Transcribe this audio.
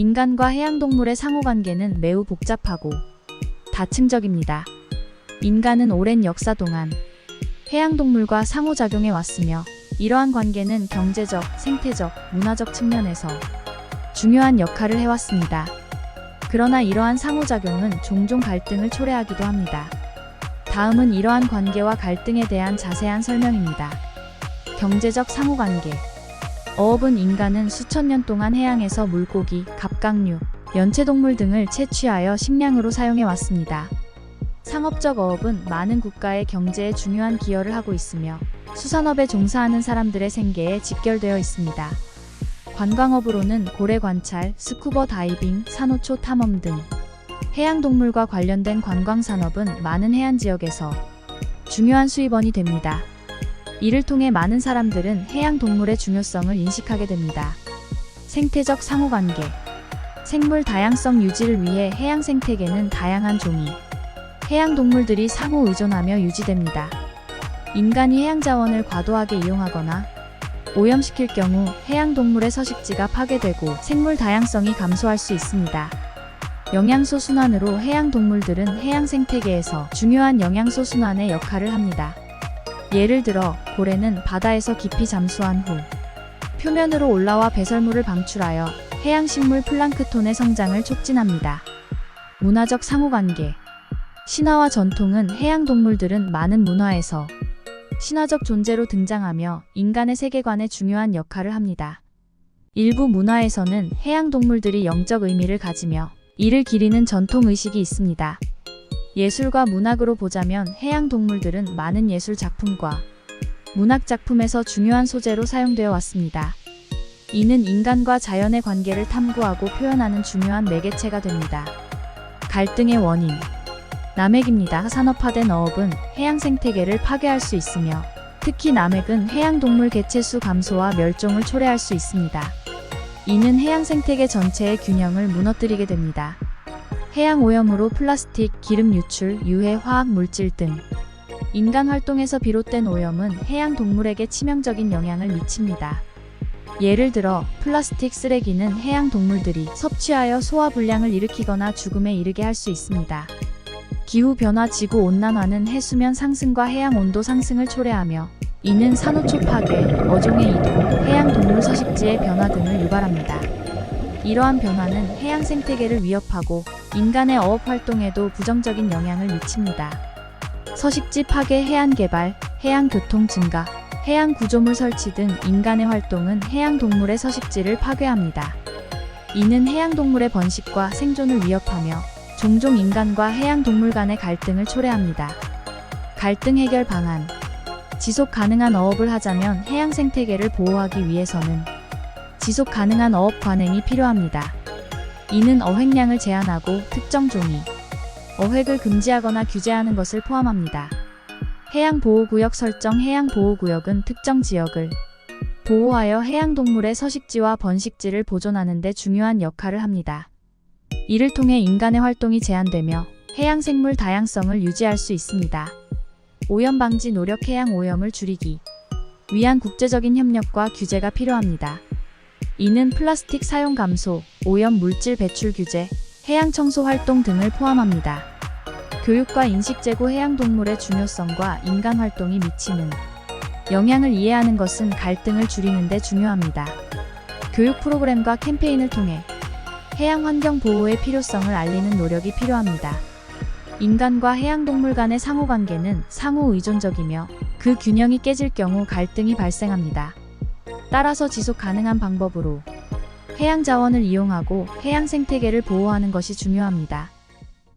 인간과 해양동물의 상호관계는 매우 복잡하고 다층적입니다. 인간은 오랜 역사 동안 해양동물과 상호작용해 왔으며 이러한 관계는 경제적, 생태적, 문화적 측면에서 중요한 역할을 해왔습니다. 그러나 이러한 상호작용은 종종 갈등을 초래하기도 합니다. 다음은 이러한 관계와 갈등에 대한 자세한 설명입니다. 경제적 상호관계. 어업은 인간은 수천 년 동안 해양에서 물고기, 갑각류, 연체동물 등을 채취하여 식량으로 사용해 왔습니다. 상업적 어업은 많은 국가의 경제에 중요한 기여를 하고 있으며 수산업에 종사하는 사람들의 생계에 직결되어 있습니다. 관광업으로는 고래 관찰, 스쿠버 다이빙, 산호초 탐험 등 해양동물과 관련된 관광산업은 많은 해안 지역에서 중요한 수입원이 됩니다. 이를 통해 많은 사람들은 해양 동물의 중요성을 인식하게 됩니다. 생태적 상호관계 생물 다양성 유지를 위해 해양 생태계는 다양한 종이 해양 동물들이 상호 의존하며 유지됩니다. 인간이 해양 자원을 과도하게 이용하거나 오염시킬 경우 해양 동물의 서식지가 파괴되고 생물 다양성이 감소할 수 있습니다. 영양소 순환으로 해양 동물들은 해양 생태계에서 중요한 영양소 순환의 역할을 합니다. 예를 들어 고래는 바다에서 깊이 잠수한 후 표면으로 올라와 배설물을 방출하여 해양식물 플랑크톤의 성장을 촉진합니다. 문화적 상호관계 신화와 전통은 해양동물들은 많은 문화에서 신화적 존재로 등장하며 인간의 세계관에 중요한 역할을 합니다. 일부 문화에서는 해양동물들이 영적 의미를 가지며 이를 기리는 전통 의식이 있습니다. 예술과 문학으로 보자면 해양 동물들은 많은 예술 작품과 문학 작품에서 중요한 소재로 사용되어 왔습니다. 이는 인간과 자연의 관계를 탐구하고 표현하는 중요한 매개체가 됩니다. 갈등의 원인 남획입니다. 산업화된 어업은 해양 생태계를 파괴할 수 있으며 특히 남획은 해양 동물 개체수 감소와 멸종을 초래할 수 있습니다. 이는 해양 생태계 전체의 균형을 무너뜨리게 됩니다. 해양 오염으로 플라스틱, 기름 유출, 유해 화학 물질 등 인간 활동에서 비롯된 오염은 해양 동물에게 치명적인 영향을 미칩니다. 예를 들어 플라스틱 쓰레기는 해양 동물들이 섭취하여 소화 불량을 일으키거나 죽음에 이르게 할 수 있습니다. 기후 변화 지구 온난화는 해수면 상승과 해양 온도 상승을 초래하며 이는 산호초 파괴, 어종의 이동, 해양 동물 서식지의 변화 등을 유발합니다. 이러한 변화는 해양 생태계를 위협하고 인간의 어업 활동에도 부정적인 영향을 미칩니다. 서식지 파괴, 해안 개발, 해양 교통 증가, 해양 구조물 설치 등 인간의 활동은 해양 동물의 서식지를 파괴합니다. 이는 해양 동물의 번식과 생존을 위협하며 종종 인간과 해양 동물 간의 갈등을 초래합니다. 갈등 해결 방안 지속 가능한 어업을 하자면 해양 생태계를 보호하기 위해서는 지속 가능한 어업 관행이 필요합니다. 이는 어획량을 제한하고 특정 종이 어획을 금지하거나 규제하는 것을 포함합니다. 해양보호구역 설정 해양보호구역은 특정 지역을 보호하여 해양동물의 서식지와 번식지를 보존하는 데 중요한 역할을 합니다. 이를 통해 인간의 활동이 제한되며 해양생물 다양성을 유지할 수 있습니다. 오염 방지 노력 해양 오염을 줄이기 위한 국제적인 협력과 규제가 필요합니다. 이는 플라스틱 사용 감소, 오염 물질 배출 규제, 해양 청소 활동 등을 포함합니다. 교육과 인식 제고 해양 동물의 중요성과 인간 활동이 미치는 영향을 이해하는 것은 갈등을 줄이는 데 중요합니다. 교육 프로그램과 캠페인을 통해 해양 환경 보호의 필요성을 알리는 노력이 필요합니다. 인간과 해양 동물 간의 상호 관계는 상호 의존적이며 그 균형이 깨질 경우 갈등이 발생합니다. 따라서 지속 가능한 방법으로 해양 자원을 이용하고 해양 생태계를 보호하는 것이 중요합니다.